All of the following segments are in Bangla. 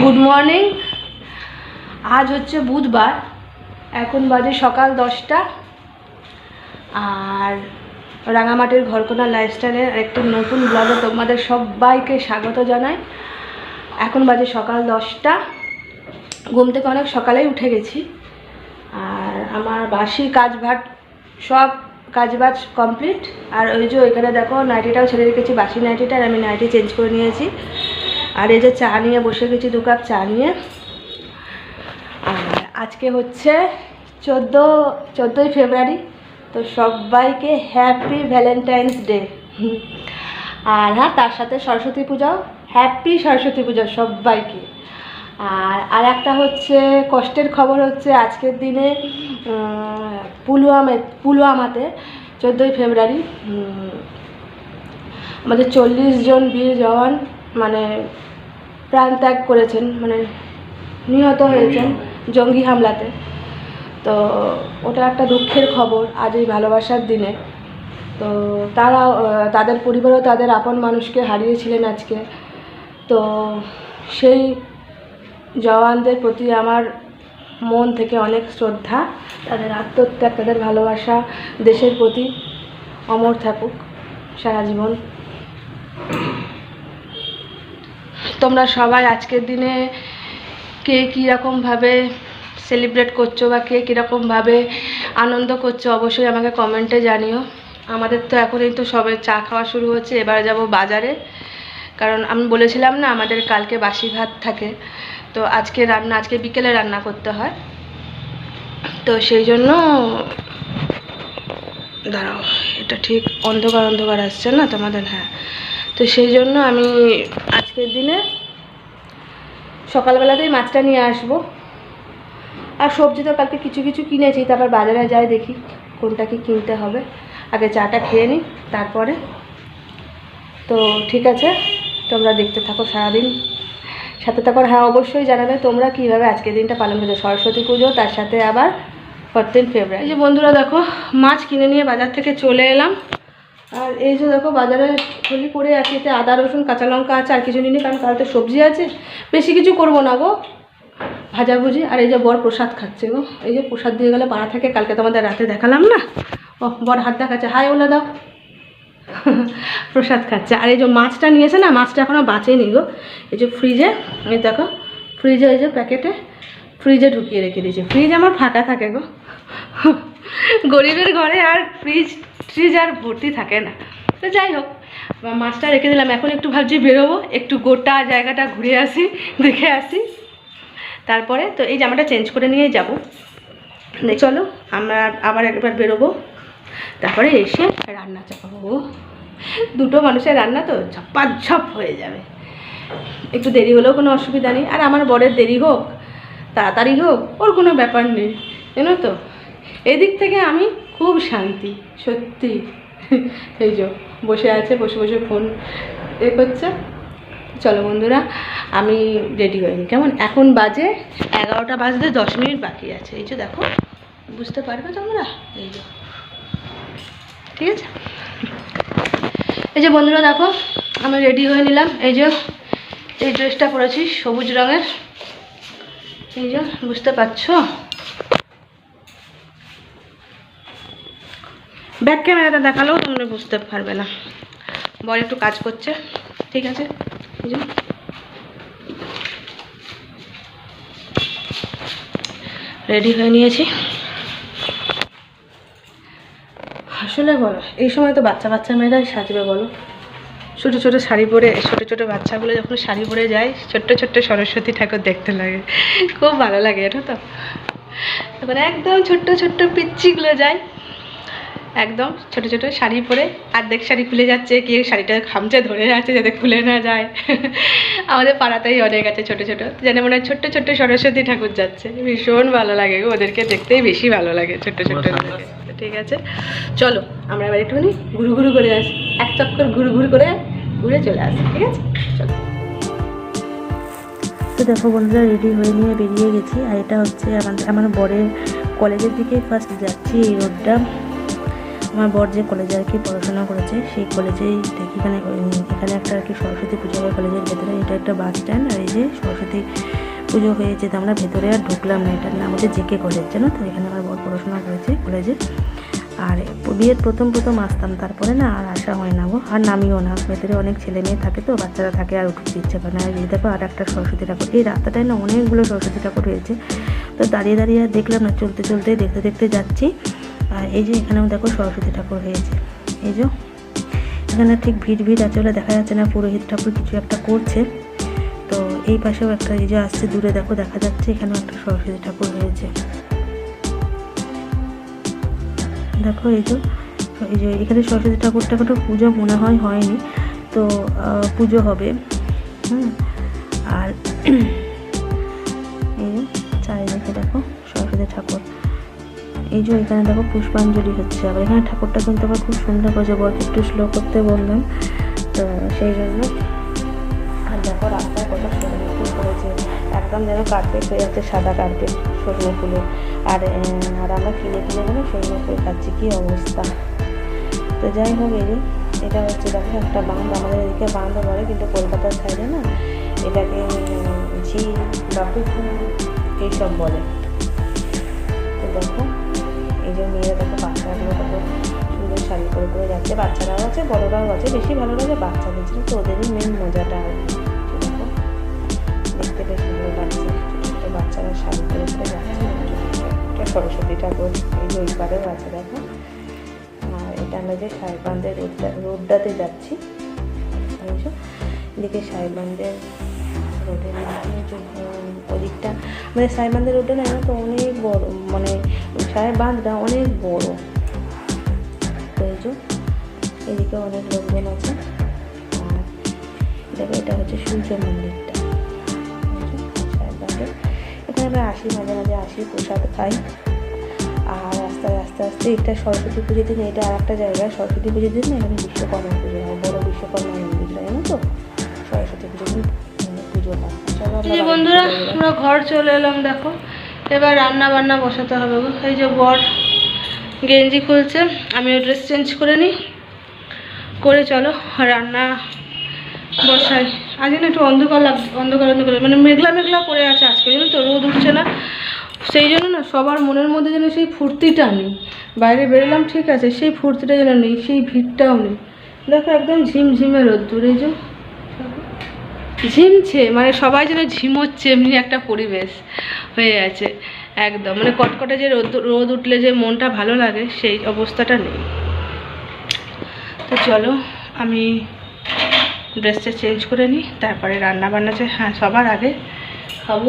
গুড মর্নিং আজ হচ্ছে বুধবার। এখন বাজে সকাল দশটা। আর রাঙামাটির ঘরকোনা লাইফস্টাইলের একটি নতুন ব্লগে তোমাদের সবাইকে স্বাগত জানাই। এখন বাজে সকাল দশটা। ঘুম থেকে অনেক সকালেই উঠে গেছি। আর আমার বাসি কাজ ভাট সব কাজ বাজ কমপ্লিট আর ওই যে ওইখানে দেখো নাইটিটাও ছেড়ে রেখেছি, বাসি নাইটিটা আর আমি নাইটি চেঞ্জ করে নিয়েছি। আর এই যে চা নিয়ে বসে গেছি, দু কাপ চা নিয়ে। আর আজকে হচ্ছে চোদ্দ, চোদ্দোই ফেব্রুয়ারি, তো সবাইকে হ্যাপি ভ্যালেন্টাইন্স ডে। আর হ্যাঁ তার সাথে সরস্বতী পূজাও হ্যাপি সরস্বতী পূজা সবাইকে। আর আর একটা হচ্ছে, কষ্টের খবর হচ্ছে আজকের দিনে পুলওয়ামে পুলওয়ামাতে চোদ্দোই ফেব্রুয়ারি আমাদের চল্লিশ জন বীর জওয়ান মানে প্রাণ ত্যাগ করেছেন মানে নিহত হয়েছেন জঙ্গি হামলাতে। তো ওটা একটা দুঃখের খবর আজ এই ভালোবাসার দিনে। তো তারা তাদের পরিবারও তাদের আপন মানুষকে হারিয়েছিলেন আজকে। তো সেই জওয়ানদের প্রতি আমার মন থেকে অনেক শ্রদ্ধা তাদের আত্মত্যাগ তাদের ভালোবাসা দেশের প্রতি অমর থাকুক সারা জীবন। তোমরা সবাই আজকের দিনে কে কীরকমভাবে সেলিব্রেট করছ বা কে কীরকমভাবে আনন্দ করছ অবশ্যই আমাকে কমেন্টে জানিও। আমাদের তো এখনই তো সবে চা খাওয়া শুরু হচ্ছে, এবার যাব বাজারে। কারণ আমি বলেছিলাম না, আমাদের কালকে বাসি ভাত থাকে। তো আজকে রান্না, আজকে বিকেলে রান্না করতে হয়। তো সেই জন্য দাঁড়াও, এটা ঠিক অন্ধকার অন্ধকার আসছে না তোমাদের? হ্যাঁ। তো সেই জন্য আমি আজকের দিনে সকালবেলাতেই মাছটা নিয়ে আসব। আর সবজি তো কালকে কিছু কিছু কিনেছি, তারপর বাজারে যাই দেখি কোনটা কি কিনতে হবে। আগে চাটা খেয়ে নিই, তারপরে। তো ঠিক আছে, তোমরা দেখতে থাকো সারাদিন। সাথে থাকো হ্যাঁ অবশ্যই জানাবে তোমরা কীভাবে আজকের দিনটা পালন করছ সরস্বতী পুজো, তার সাথে আবার ফোরটিন ফেব্রুয়ারি যে বন্ধুরা দেখো, মাছ কিনে নিয়ে বাজার থেকে চলে এলাম। আর এই যে দেখো বাজারে থলি পড়ে আছে এতে আদা, রসুন, কাঁচা লঙ্কা আছে, আর কিছু নিনি কারণ কালকে সবজি আছে। বেশি কিছু করব না গো। ভাজাভুজি আর এই যে বর প্রসাদ খাচ্ছে গো। এই যে প্রসাদ দিয়ে গেলে পাড়া থাকে, কালকে তোমাদের রাতে দেখালাম না? ও বর হাত দেখাচ্ছে। হাই, ওলা দাও। প্রসাদ খাচ্ছে। আর এই যে মাছটা নিয়েছে না, মাছটা এখনও বাঁচেনি গো। এই যে ফ্রিজে, এই দেখো, ফ্রিজে এই যে প্যাকেটে ফ্রিজে ঢুকিয়ে রেখে দিয়েছে। ফ্রিজ আমার ফাঁকা থাকে গো। গরিবের ঘরে আর ফ্রিজ ফ্রিজ আর ভর্তি থাকে না। তো যাই হোক মাছটা রেখে দিলাম। এখন একটু ভাবছি বেরোবো, একটু গোটা জায়গাটা ঘুরে আসি, দেখে আসি। তারপরে তো এই জামাটা চেঞ্জ করে নিয়ে যাব। চলো, আমরা আবার একবার বেরোবো। তারপরে এসে রান্না চাপাবো। দুটো মানুষের রান্না তো ঝপাঝপ হয়ে যাবে। একটু দেরি হলেও কোনো অসুবিধা নেই। আর আমার বরের দেরি হোক, তাড়াতাড়ি হোক, ওর কোনো ব্যাপার নেই। জানো তো? এদিক থেকে আমি খুব শান্তি, সত্যি। এই যে, বসে আছে, বসে বসে ফোন এ করছে। চলো বন্ধুরা, আমি রেডি হইনি কেমন? এখন বাজে এগারোটা বাজতে দশ মিনিট বাকি আছে। এই যে দেখো, বুঝতে পারবে তোমরা? এই যে। ঠিক আছে? এই যে বন্ধুরা, দেখো, আমি রেডি হয়ে নিলাম। এই যে, এই ড্রেসটা পরেছি, সবুজ রঙের। এই যে, বুঝতে পারছ? ব্যাক ক্যামেরাটা দেখালেও তোমরা বুঝতে পারবে না। বল একটু কাজ করছে, ঠিক আছে? রেডি হয়ে নিয়েছি। আসলে বলো, এই সময় তো বাচ্চা বাচ্চা মেয়েরাই সাজবে বলো। ছোটো ছোটো শাড়ি পরে, ছোটো ছোটো বাচ্চাগুলো যখন শাড়ি পরে যায়, ছোট্ট ছোট্ট সরস্বতী ঠাকুর দেখতে লাগে। খুব ভালো লাগে এটা তো? তখন একদম ছোট্ট ছোট্ট পিচ্চিগুলো যায়। একদম ছোট ছোট শাড়ি পরে অর্ধেক শাড়ি খুলে যাচ্ছে কে শাড়িটা খামচে ধরে যাচ্ছে যাতে খুলে না যায়। আমাদের পাড়াতেই অনেক আছে ছোট ছোট যেন মনে হয় ছোট্ট ছোট্ট সরস্বতী ঠাকুর যাচ্ছে। ভীষণ ভালো লাগে ওদেরকে দেখতেই বেশি ভালো লাগে ছোট্ট ছোট্ট ঠিক আছে চলো আমরা এবার একটুখানি ঘুরু ঘুরু করে আসি। এক চক্কর ঘুরু ঘুরু করে ঘুরে চলে আসি ঠিক আছে? চলো। তো দেখো বন্ধুরা রেডি হয়ে নিয়ে বেরিয়ে গেছি। আর এটা হচ্ছে আমার আমার বরের কলেজের দিকে ফার্স্ট যাচ্ছি এই রোডটা আমার বর যে কলেজে আর কি পড়াশোনা করেছে, সেই কলেজেই দেখি, এখানে এখানে একটা আর কি সরস্বতী পুজো হয় কলেজের ভেতরে, এটা একটা বাস স্ট্যান্ড আর এই যে সরস্বতী পুজো হয়েছে, তো আমরা ভেতরে আর ঢুকলাম না এটার নাম হচ্ছে জেকে কলেজ জানো তো? এখানে আমার বর পড়াশোনা করেছে কলেজে আর বিয়ের প্রথম প্রথম আসতাম, তারপরে না আর আসা হয় না গো, আর নামিও না। ভেতরে অনেক ছেলে মেয়ে থাকে তো, বাচ্চারা থাকে আর উঠতে ইচ্ছে করে না। আর এই দেখো, আর একটা সরস্বতী ঠাকুর, এই রাস্তাটায় না অনেকগুলো সরস্বতী ঠাকুর রয়েছে তো দাঁড়িয়ে দাঁড়িয়ে দেখলাম না, চলতে চলতে দেখতে দেখতে যাচ্ছি। আর এই যে এখানেও দেখো সরস্বতী ঠাকুর হয়েছে। এই যে, এখানে ঠিক ভিড় ভিড় আছে বলে দেখা যাচ্ছে না, পুরোহিত ঠাকুর কিছু একটা করছে। তো এই পাশেও একটা এই যে আসছে, দূরে দেখো দেখা যাচ্ছে, এখানেও একটা সরস্বতী ঠাকুর হয়েছে। দেখো এই যে এই যে এখানে সরস্বতী ঠাকুরটা কোনো পুজো মনে হয় হয়নি, তো পুজো হবে। হুম, আর এই চারিদিকে দেখো সরস্বতী ঠাকুর। এই যে এখানে দেখো পুষ্পাঞ্জলি হচ্ছে। আবার এখানে ঠাকুরটা কিন্তু আবার খুব সুন্দর করেছে বলকে একটু স্লো করতে বললাম। তো সেই জন্য আর দেখো রাস্তায় কত সরু ফুল করেছে। একদম যেন কার্পেট হয়ে যাচ্ছে সাদা কার্পেট সরু ফুলে আর আর আমরা কিনে কিনে যেন সরু ফুল খাচ্ছি কী অবস্থা? তো যাই হোক এই এটা হচ্ছে দেখো একটা বাঁধ। আমাদের এদিকে বাঁধ বলে, কিন্তু কলকাতার সাইডে না, এটাকে ঝিল বা পুকুর এইসব বলে। তো দেখো। এই যে মেয়েরা দেখো বাচ্চাগুলো কত সুন্দর শাড়ি করে করে যাচ্ছে। বাচ্চারাও আছে, বড়রাও আছে, বেশি ভালো লাগে বাচ্চাদের জন্য তো ওদেরই মেন মজাটা আর দেখতে বেশ ভালো লাগছে। ছোটো বাচ্চারা শাড়ি করে করে যাচ্ছে। সরস্বতী ঠাকুর, এই ওই আছে, দেখো। আর এটা আমরা যে সাহেবান্ধের রোডটা, রোডটাতে যাচ্ছি এদিকে সাহেবান্ধের রোডের ওদিকটা মানে সাহেবান্ধের রোডটা না, তো অনেক বড় মানে সাহেবান্ধটা অনেক বড়। তো এই যে এদিকে অনেক লোকজন আছে। আর দেখো এটা হচ্ছে সূর্য মন্দিরটা। এখানে আমরা আসি মাঝে মাঝে আসি প্রসাদ খাই। আর আস্তে আস্তে আস্তে এটা সরস্বতী পুজোর দিন এটা আর একটা জায়গায় সরস্বতী পুজোর দিন এখানে বিশ্বকর্মা পুজো হয়। বড় বিশ্বকর্মা মন্দির জানো তো? সরস্বতী পুজোর দিন পুজো হয়। বন্ধুরা আমরা ঘর চলে এলাম দেখো। এবার রান্না বান্না বসাতে হবে এই যে বর গেঞ্জি খুলছে আমিও ড্রেস চেঞ্জ করে নিই। করে চলো, রান্না বসাই। আজ না একটু অন্ধকার লাগ, অন্ধকার অন্ধকার মানে মেঘলা মেঘলা করে আছে আজকে, জানো তো? রোদ উঠছে না। সেই জন্য না সবার মনের মধ্যে যেন সেই ফুর্তিটা নেই। বাইরে বেরোলাম, ঠিক আছে, সেই ফুর্তিটা যেন নেই, সেই ভিড়টাও নেই। দেখো একদম ঝিমঝিমে রোদ্দুর, এই যে। ঝিমছে মানে সবাই যেন ঝিমোচ্ছে, এমনি একটা পরিবেশ হয়ে আছে একদম। মানে কটকটে যে রোদ রোদ উঠলে যে মনটা ভালো লাগে, সেই অবস্থাটা নেই। তো চলো, আমি ড্রেসটা চেঞ্জ করে নিই, তারপরে রান্না বান্না যে হ্যাঁ সবার আগে খাব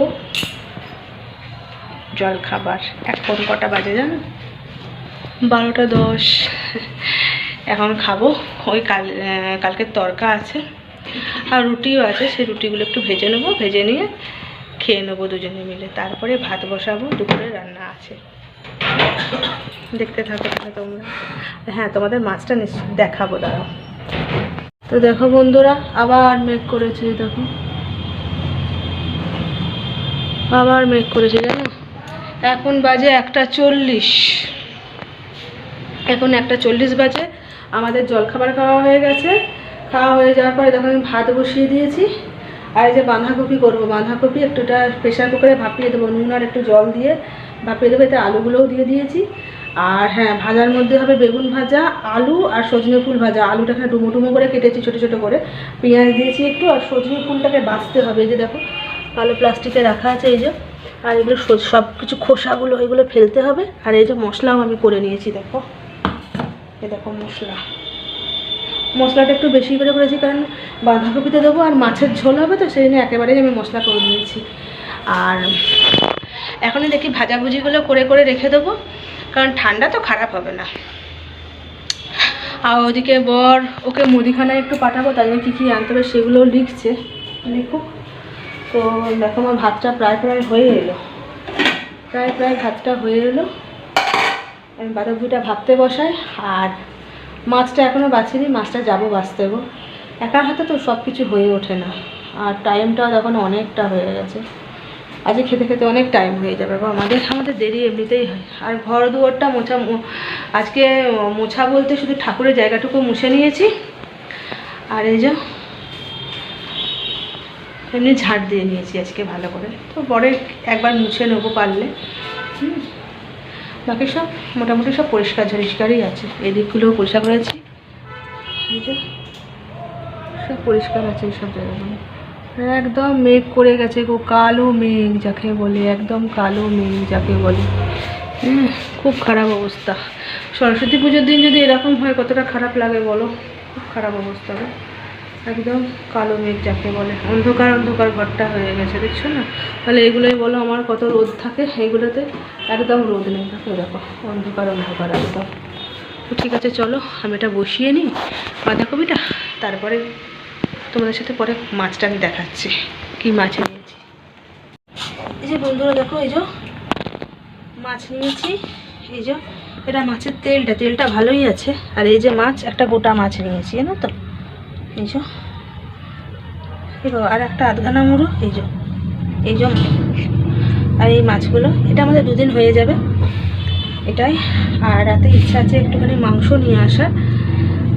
জল খাবার এখন কটা বাজে জানো? বারোটা দশ। এখন খাব, ওই কাল কালকের তরকা আছে। আর রুটিও আছে, সেই রুটিগুলো একটু ভেজে নেব, ভেজে নিয়ে খেয়ে নেব দুজনে মিলে। তারপরে ভাত বসাবো, দুপুরে রান্না আছে। দেখতে থাকো তাহলে তোমরা। হ্যাঁ তোমাদের মাছটা নিশ্চয় দেখাবো, দাঁড়াও। তো দেখো বন্ধুরা, আবার মেঘ করেছে, দেখো। আবার মেঘ করেছে, জানো? এখন বাজে একটা চল্লিশ। এখন একটা চল্লিশ বাজে। আমাদের জলখাবার খাওয়া হয়ে গেছে। খাওয়া হয়ে যাওয়ার পরে দেখো আমি ভাত বসিয়ে দিয়েছি। আর এই যে বাঁধাকপি করব, বাঁধাকপি একটুটা প্রেশার কুকারে ভাপিয়ে দেবো, নুন আর একটু জল দিয়ে ভাপিয়ে দেবো, এতে আলুগুলোও দিয়ে দিয়েছি। আর হ্যাঁ ভাজার মধ্যে হবে বেগুন ভাজা, আলু আর সজনে ফুল ভাজা। আলুটা এখানে ডুমো ডুমো করে কেটেছি ছোটো ছোটো করে। পেঁয়াজ দিয়েছি একটু আর সজনে ফুলটাকে বাছতে হবে। এই যে দেখো কালো প্লাস্টিকে রাখা আছে এই যে। আর এগুলো সব কিছু খোসাগুলো, এগুলো ফেলতে হবে। আর এই যে মশলাও আমি করে নিয়েছি, দেখো। এ দেখো মশলা। মশলাটা একটু বেশি করে করেছি, কারণ বাঁধাকপিতে দেবো আর মাছের ঝোল হবে তো, সেই জন্য একেবারেই আমি মশলা করে নিয়েছি। আর এখনই দেখি ভাজাভুজিগুলো করে করে রেখে দেবো, কারণ ঠান্ডা তো খারাপ হবে না। আর ওদিকে বর ওকে মুদিখানায় একটু পাঠাবো তাই জন্য কী কী আনতে হবে সেগুলো লিখছে, লিখুক। তো দেখো আমার ভাতটা প্রায় প্রায় হয়ে এলো। প্রায় প্রায় ভাতটা হয়ে এলো। আমি বাঁধাকপিটা ভাবতে বসাই, আর মাছটা এখনও বাছিনি মাছটা যাব বাছতে গো। একার হাতে তো সব কিছু হয়ে ওঠে না। আর টাইমটাও এখন অনেকটা হয়ে গেছে, আজকে খেতে খেতে অনেক টাইম হয়ে যাবে বা আমাদের আমাদের দেরি এমনিতেই হয়। আর ঘর দুয়ারটা মোছা আজকে মোছা বলতে শুধু ঠাকুরের জায়গাটুকু মুছে নিয়েছি। আর এই যে, এমনি ঝাড় দিয়ে নিয়েছি আজকে ভালো করে। তো পরে একবার মুছে নেব পারলে। হুম। বাকি সব মোটামুটি সব পরিষ্কার ঝরিষ্কারই আছে। এদিকগুলোও পরিষ্কার করেছি। সব পরিষ্কার আছে এইসব জায়গাগুলো। একদম মেঘ করে গেছে গো কালো মেঘ যাকে বলে একদম কালো মেঘ যাকে বলে। হুম, খুব খারাপ অবস্থা। সরস্বতী পুজোর দিন যদি এরকম হয় কতটা খারাপ লাগে বলো? খুব খারাপ অবস্থা একদম কালো মেঘ যাকে বলে। অন্ধকার অন্ধকার ঘরটা হয়ে গেছে, দেখছ না? তাহলে এগুলোই বলো আমার কত রোদ থাকে এগুলোতে একদম রোদ নেই। থাকে দেখো, অন্ধকার অন্ধকার একদম। তো ঠিক আছে, চলো, আমি এটা বসিয়ে নিই বাঁধাকপিটা তারপরে তোমাদের সাথে পরে মাছটা আমি দেখাচ্ছি, কি মাছ নিয়েছি এই যে বন্ধুরা, দেখো, এই যে মাছ নিয়েছি, এই যে এটা মাছের তেলটা তেলটা ভালোই আছে। আর এই যে মাছ, একটা গোটা মাছ নিয়েছি, জানো তো? এই যে এই বাবা, আর একটা আধখানা মুড়ো এই যে এই যে আর এই মাছগুলো এটা আমাদের দুদিন হয়ে যাবে। এটাই। আর রাতে ইচ্ছা আছে একটুখানি মাংস নিয়ে আসার।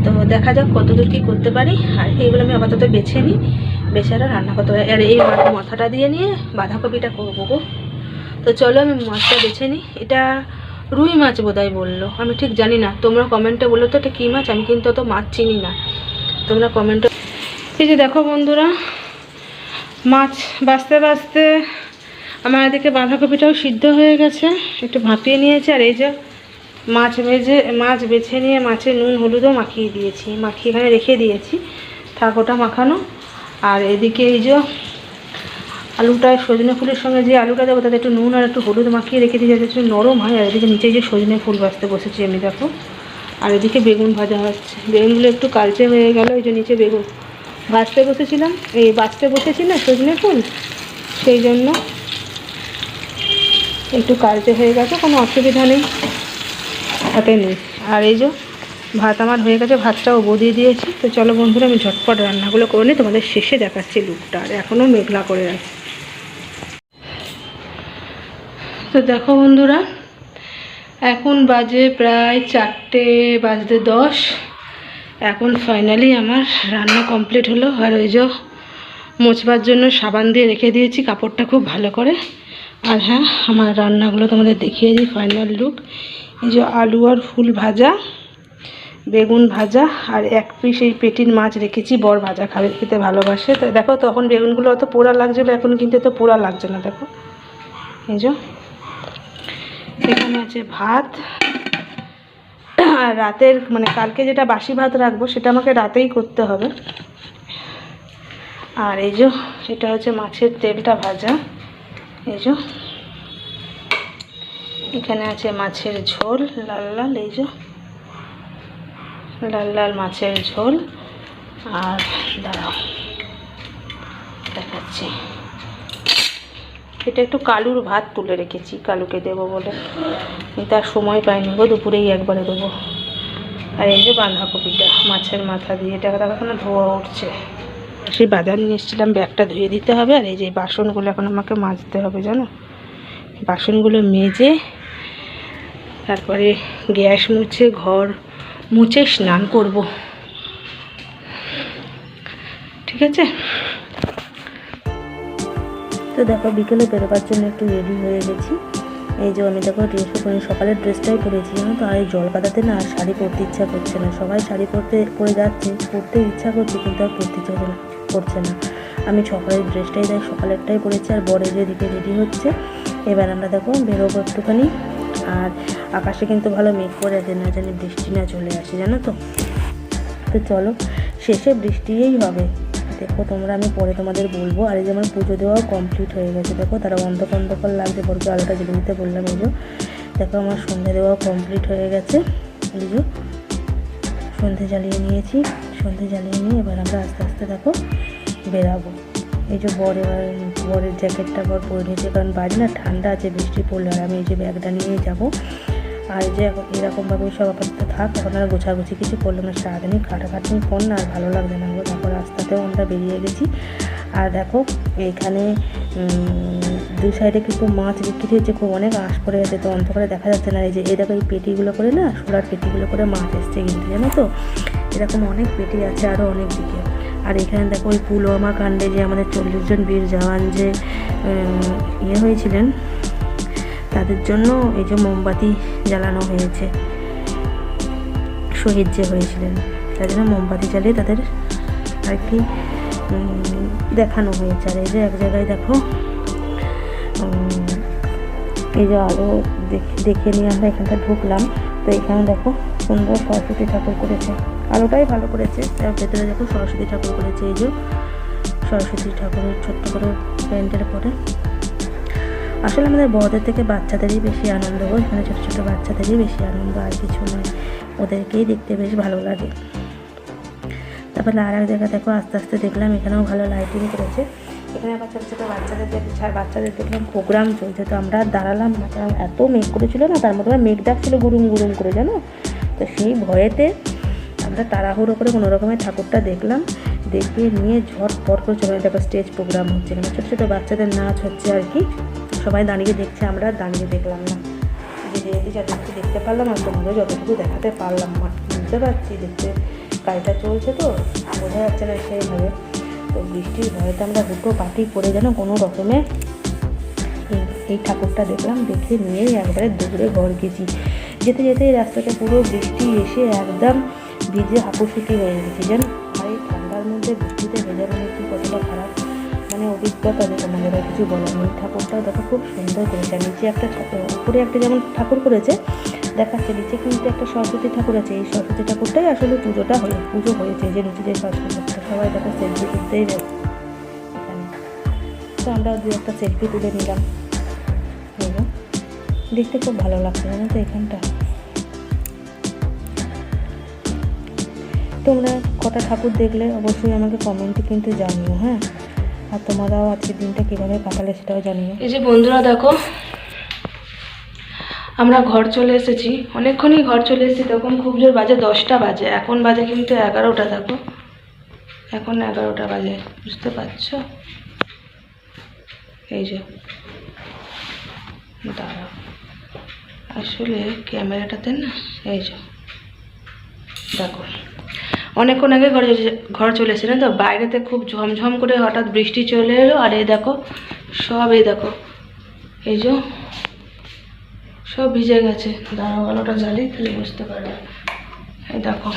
তো দেখা যাক কতদূর কী করতে পারি। আর এইগুলো আমি আপাতত বেছে নিই। বেছে আর রান্না করতে পারি। আর এই মাথা- মাথাটা দিয়ে নিয়ে বাঁধাকপিটা করব গো। তো চলো আমি মাছটা বেছে নিই। এটা রুই মাছ বোধহয় বলল। আমি ঠিক জানি না। তোমরা কমেন্টে বলল তো এটা কী মাছ? আমি কিন্তু অত মাছ চিনি না। তোমরা কমেন্টে এই যে দেখো বন্ধুরা, মাছ বাঁচতে বাঁচতে আমার এদিকে বাঁধাকপিটাও সিদ্ধ হয়ে গেছে, একটু ভাপিয়ে নিয়েছি আর এই যে মাছ ভেজে, মাছ বেছে নিয়ে মাছে নুন, হলুদও মাখিয়ে দিয়েছি, মাখিয়ে এখানে রেখে দিয়েছি, থাক ওটা মাখানো। আর এদিকে এই যে আলুটা সজনে ফুলের সঙ্গে যে আলুটা দেবো, তাতে একটু নুন আর একটু হলুদ মাখিয়ে রেখে দিয়েছি, যাতে একটু নরম হয়, আর এদিকে নিচে যে সজনে ফুল বাঁচতে বসেছি আমি, দেখো। আর এদিকে বেগুন ভাজা হচ্ছে। বেগুনগুলো একটু কালচে হয়ে গেল এই যে নিচে বেগুন। ভাজতে বসেছিলাম, এই বাঁচতে বসেছি না সজনে ফুল, সেই জন্য একটু কালচে হয়ে গেছে, কোনো অসুবিধা নেই। হাতে নেই। আর এই যে ভাত আমার হয়ে গেছে, ভাতটাও বদিয়ে দিয়েছি। তো চলো বন্ধুরা, আমি ঝটপট রান্নাগুলো করে নিই, তোমাদের শেষে দেখাচ্ছি লুকটা, আর এখনও মেঘলা করে আছে। তো দেখো বন্ধুরা এখন বাজে প্রায় চারটে, বাজতে দশ। এখন ফাইনালি আমার রান্না কমপ্লিট হলো। আর ওই যে মোছবার জন্য সাবান দিয়ে রেখে দিয়েছি, কাপড়টা খুব ভালো করে। আর হ্যাঁ আমার রান্নাগুলো তোমাদের দেখিয়ে দিই ফাইনাল লুক এই যে আলু আর ফুল ভাজা, বেগুন ভাজা, আর এক পিস এই পেটির মাছ রেখেছি, বর ভাজা খাবে, খেতে ভালোবাসে। তো দেখো তখন বেগুনগুলো অত পোড়া লাগছিল, এখন কিন্তু এত পোড়া লাগছে না, দেখো। এই যে এখানে আছে ভাত। আর রাতের মানে কালকে যেটা বাসি ভাত রাখব, সেটা আমাকে রাতেই করতে হবে। আর এই যে, এটা হচ্ছে মাছের তেলটা ভাজা। এই যে, এখানে আছে মাছের ঝোল, লাল লাল, এই যে, লাল লাল মাছের ঝোল। আর দাঁড়াও, দেখাচ্ছি। এটা একটু কালুর ভাত তুলে রেখেছি, কালুকে দেবো বলে। আর সময় পাইনি গো, দুপুরেই একবারে দেবো। আর এই যে বাঁধাকপিটা, মাছের মাথা দিয়ে, এটা এখন ধোয়া উঠছে। সেই বাজার নিয়ে এসেছিলাম, ব্যাগটা ধুয়ে দিতে হবে, আর এই যে বাসনগুলো এখন আমাকে মাজতে হবে, জানো? বাসনগুলো মেজে, তারপরে গ্যাস মুছে, ঘর মুছে, স্নান করব। ঠিক আছে? তো দেখো বিকেলে বেরোবার জন্য একটু রেডি হয়ে গেছি। এই যে আমি দেখো ড্রেস পরে সকালের ড্রেসটাই পরেছি জানো তো? আর এই জল কাদাতে না আর শাড়ি পরতে ইচ্ছা করছে না। সবাই শাড়ি পরতে, পরে যাচ্ছে, পরতে ইচ্ছা করছে কিন্তু আর পরতে ইচ্ছা করছে না আমি সকালের ড্রেসটাই দেখ, সকালেরটাই পরেছি আর বরের যেদিকে রেডি হচ্ছে, এবার আমরা দেখো বেরোবো একটুখানি। আর আকাশে কিন্তু ভালো মেঘ করে আছে, না জানি বৃষ্টি না চলে আসে, জানো তো? তো চলো, শেষে বৃষ্টিই হবে। দেখো, তোমরা আমি পরে তোমাদের বলব। আর এই যে আমার পুজো দেওয়াও কমপ্লিট হয়ে গেছে। দেখো, তারা অন্ধকার অন্ধকার লাগছে বড়কে আলোটা জ্বেলে দিতে বললাম এই যে। দেখো, আমার সন্ধে দেওয়াও কমপ্লিট হয়ে গেছে। এই যে, সন্ধে জ্বালিয়ে নিয়েছি। সন্ধে জ্বালিয়ে নিয়ে এবার আমরা আস্তে আস্তে দেখো, বেরাবো। এই যে বর এবার, বরের জ্যাকেটটা বর পরে নিয়েছে, কারণ বাড়ি না ঠান্ডা আছে, বৃষ্টি পড়লে আর আমি এই যে ব্যাগটা নিয়ে যাব। আর যে এরকমভাবে সব আপাতত থাক, এখন আর গোছাগুছি কিছু করলাম না, সারাদিনই খাটাখাটনি কর না আর ভালো লাগছে না তারপর রাস্তাতেও আমরা বেরিয়ে গেছি। আর দেখো এখানে দুই সাইডে কিন্তু মাছ বিক্রি হচ্ছে, খুব অনেক আঁশ পড়ে আছে, তো অন্ধকারে দেখা যাচ্ছে না। এই যে দেখো এই পেটিগুলো করে না, সোলার পেটিগুলো করে মাছ এসছে কিন্তু, জানো তো? এরকম অনেক পেটি আছে আরও অনেক দিকে। আর এখানে দেখো, ওই পুলওয়ামা কাণ্ডে যে আমাদের চল্লিশ জন বীর জওয়ান যে ইয়ে হয়েছিলেন তাদের জন্য এই যে মোমবাতি জ্বালানো হয়েছে। শহীদ যে হয়েছিলেন, তার জন্য মোমবাতি জ্বালিয়ে তাদের আর কি দেখানো হয়েছে। আর এই যে এক জায়গায় দেখো এই যে আরও দেখে নিয়ে আমরা এখানটা ঢুকলাম। তো এখানে দেখো সুন্দর সরস্বতী ঠাকুর করেছে। আলোটাই ভালো করেছে। তার ভেতরে দেখো সরস্বতী ঠাকুর করেছে। এই যে সরস্বতী ঠাকুরের ছোট্ট করে প্যান্টের পরে আসলে আমাদের বড়দের থেকে বাচ্চাদেরই বেশি আনন্দ হয়। এখানে ছোটো ছোটো বাচ্চাদেরই বেশি আনন্দ আর কিছু নয়। ওদেরকেই দেখতে বেশ ভালো লাগে। তারপরে আর এক জায়গা দেখো, আস্তে আস্তে দেখলাম এখানেও ভালো লাইটিং করেছে। এখানে আবার ছোটো ছোটো বাচ্চাদের বাচ্চাদের দেখলাম প্রোগ্রাম চলছে। তো আমরা দাঁড়ালাম না কারণ এত মেঘ করেছিল না, তার মধ্যে মেঘ ডাকছিল গুরুম গুরুম করে, জানো? তো সেই ভয়েতে আমরা তাড়াহুড়ো করে কোনো রকমের ঠাকুরটা দেখলাম। দেখে নিয়ে ঝটপট করে চলে দেখো স্টেজ প্রোগ্রাম হচ্ছে। এখানে ছোটো ছোটো বাচ্চাদের নাচ হচ্ছে আর কি। সবাই দাঁড়িয়ে দেখছে, আমরা দাঁড়িয়ে দেখলাম না। যে যেহেতু যতটুকু দেখতে পারলাম আর তোমাদের যতটুকু দেখাতে পারলাম, মা- বুঝতে পারছি দেখতে কাজটা চলছে তো, বোঝা যাচ্ছে না সেইভাবে তো বৃষ্টির ভয়েতে আমরা দুটো পাটি পড়ে যেন কোনো রকমে এই ঠাকুরটা দেখলাম, দেখে নিয়েই একবারে দৌড়ে ঘর গেছি। যেতে যেতে এই রাস্তাটা পুরো বৃষ্টি এসে একদম ভিজে হাঁপুসুটি হয়ে গেছি আর এই ঠান্ডার মধ্যে বৃষ্টিতে ভেজা মানে মানে অভিজ্ঞতা যে তোমাদের আর কিছু বলার নেই। ঠাকুরটাও দেখো খুব সুন্দর করেছে। নিচে একটা উপরে একটা যেমন ঠাকুর করেছে, দেখাচ্ছে নিচে কিন্তু একটা সরস্বতী ঠাকুর আছে। এই সরস্বতী ঠাকুরটাই আসলে পুজোটা হয়ে পুজো হয়েছে যে নিচে যে সরস্বতী সবাই দেখো সেলফি তুলতেই ব্যস্ত তো আমরা দু একটা সেলফি তুলে নিলাম। দেখতে খুব ভালো লাগছে জানো তো এখানটা। তোমরা কটা ঠাকুর দেখলে অবশ্যই আমাকে কমেন্টে কিন্তু জানিও হ্যাঁ? আর তোমরাও আজকের দিনটা কীভাবে কাটালে সেটাও জানিও এই যে বন্ধুরা, দেখো, আমরা ঘর চলে এসেছি। অনেকক্ষণই ঘর চলে এসেছি, তখন খুব জোর বাজে দশটা বাজে। এখন বাজে কিন্তু এগারোটা, দেখো। এখন এগারোটা বাজে, বুঝতে পারছ? এই যে, দাঁড়াও। আসলে ক্যামেরাটাতে না, এই যে, দেখো। অনেকক্ষণ আগে ঘরে ঘর চলে এসেছে না তো, বাইরেতে খুব ঝমঝম করে হঠাৎ বৃষ্টি চলে এলো, আর এই দেখো, সব এই দেখো, এই যে সব ভিজে গেছে। দাঁড়াও, আলোটা জ্বালি, তাহলে বুঝতে পারবে। এই দেখো,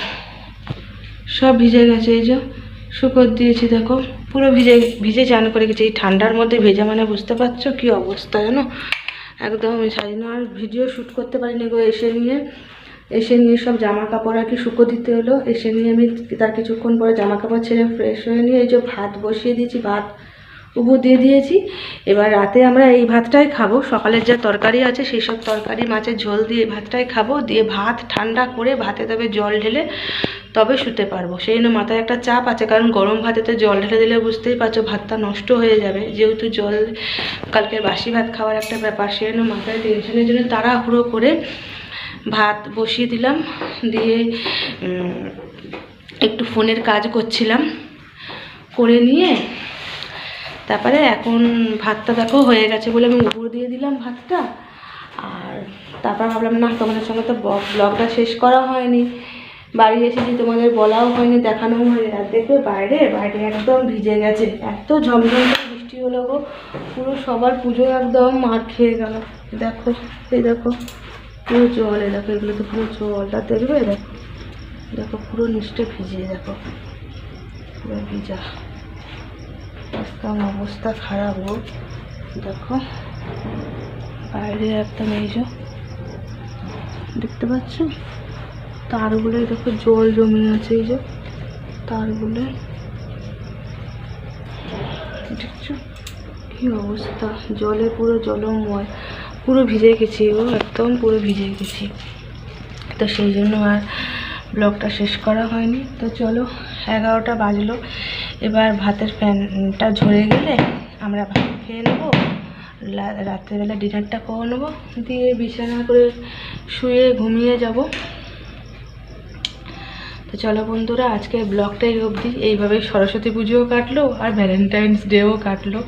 সব ভিজে গেছে, এই যে শুকর দিয়েছি, দেখো, পুরো ভিজে ভিজে চান করে গেছে। এই ঠান্ডার মধ্যে ভেজা মানে বুঝতে পারছ কি অবস্থা, জানো? একদম আমি সাজিনো, আর ভিডিও শ্যুট করতে পারিনি গো এসে নিয়ে। এসে নিয়ে সব জামা কাপড় আর কি শুকো দিতে হলো। এসে নিয়ে আমি তার কিছুক্ষণ পরে জামা কাপড় ছেড়ে ফ্রেশ হয়ে নিয়ে এই যে ভাত বসিয়ে দিয়েছি, ভাত উবু দিয়ে দিয়েছি। এবার রাতে আমরা এই ভাতটাই খাব। সকালের যা তরকারি আছে সেই সব তরকারি, মাছের ঝোল দিয়ে ভাতটাই খাব। দিয়ে ভাত ঠান্ডা করে ভাতে তবে জল ঢেলে তবে শুতে পারব। সেই জন্য মাথায় একটা চাপ আছে, কারণ গরম ভাতেতে জল ঢেলে দিলে বুঝতেই পারছ ভাতটা নষ্ট হয়ে যাবে। যেহেতু জল, কালকের বাসি ভাত খাওয়ার একটা ব্যাপার, সেই জন্য মাথায় টেনশনের জন্য তাড়াহুড়ো করে ভাত বসিয়ে দিলাম, দিয়ে একটু ফোনের কাজ করছিলাম, করে নিয়ে, তারপরে এখন ভাতটা দেখো হয়ে গেছে বলে আমি উপর দিয়ে দিলাম ভাতটা, আর তারপর ভাবলাম, না, তোমাদের সঙ্গে তো ব্লগ- ব্লগটা শেষ করা হয়নি, বাড়ি এসেছি, তোমাদের বলাও হয়নি, দেখানোও হয়নি। আর দেখবে বাইরে বাইরে একদম ভিজে গেছে, এত ঝমঝম বৃষ্টি হলো গো, পুরো সবার পুজো একদম মার খেয়ে গেল। দেখো, এই দেখো। পুরো জল, এই দেখো, এগুলো তো পুরো জল। আর দেখবে দেখো দেখো, পুরো নিচটা ভিজিয়ে, দেখো। পুরো ভিজা। একদম অবস্থা খারাপ হোক দেখো, বাইরে একদম এই যে, দেখতে পাচ্ছ? তারগুলো দেখো, জল জমে আছে, এই যে, তারগুলো। দেখছ? কি অবস্থা? জলে পুরো জলময়। পুরো ভিজে গেছি ও একদম পুরো ভিজে গেছি। তো সেই জন্য আর ব্লগটা শেষ করা হয়নি। তো চলো, এগারোটা বাজলো। এবার ভাতের ফ্যানটা ঝরে গেলে আমরা ভাত খেয়ে নেব। রাত্রেবেলা ডিনারটা করে নেব। দিয়ে বিছানা করে শুয়ে ঘুমিয়ে যাব। তো চলো বন্ধুরা, আজকে ব্লগটাই অবধি। এইভাবে সরস্বতী পুজোও কাটলো আর ভ্যালেন্টাইন্স ডেও কাটলো।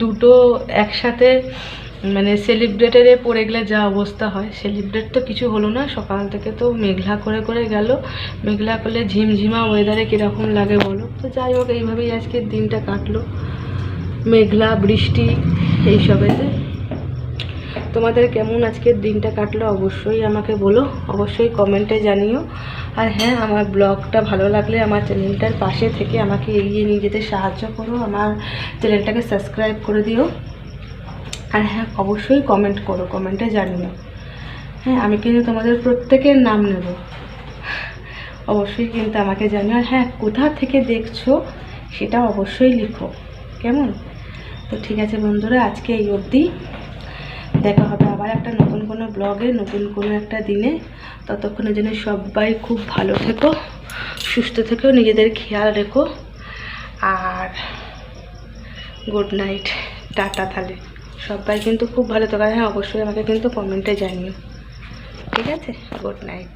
দুটো একসাথে মানে সেলিব্রেটারে পড়ে গেলে যা অবস্থা হয় সেলিব্রেট তো কিছু হলো না, সকাল থেকে তো মেঘলা করে করে গেল, মেঘলা করলে ঝিমঝিমা ওয়েদারে কীরকম লাগে বলো? তো যাই হোক, এইভাবেই আজকের দিনটা কাটলো, মেঘলা, বৃষ্টি, এইসবেতে। তোমাদের কেমন আজকের দিনটা কাটলো অবশ্যই আমাকে বলো, অবশ্যই কমেন্টে জানিও। আর হ্যাঁ আমার ব্লগটা ভালো লাগলে আমার চ্যানেলটার পাশে থেকে আমাকে এগিয়ে নিয়ে যেতে সাহায্য করো, আমার চ্যানেলটাকে সাবস্ক্রাইব করে দিও। আর হ্যাঁ অবশ্যই কমেন্ট করো কমেন্টে জানিও। হ্যাঁ আমি কিন্তু তোমাদের প্রত্যেকের নাম নেব। অবশ্যই কিন্তু আমাকে জানিও। আর হ্যাঁ কোথা থেকে দেখছ সেটা অবশ্যই লিখো। কেমন? তো ঠিক আছে বন্ধুরা, আজকে এই অবধি। দেখা হবে আবার একটা নতুন কোনো ব্লগে নতুন কোনো একটা দিনে। ততক্ষণের জন্য সবাই খুব ভালো থেকো, সুস্থ থেকো, নিজেদের খেয়াল রেখো। আর গুড নাইট টাটা তাহলে। সবাই কিন্তু খুব ভালো থাকো হ্যাঁ অবশ্যই আমাকে কিন্তু কমেন্টে জানিও। ঠিক আছে? Good night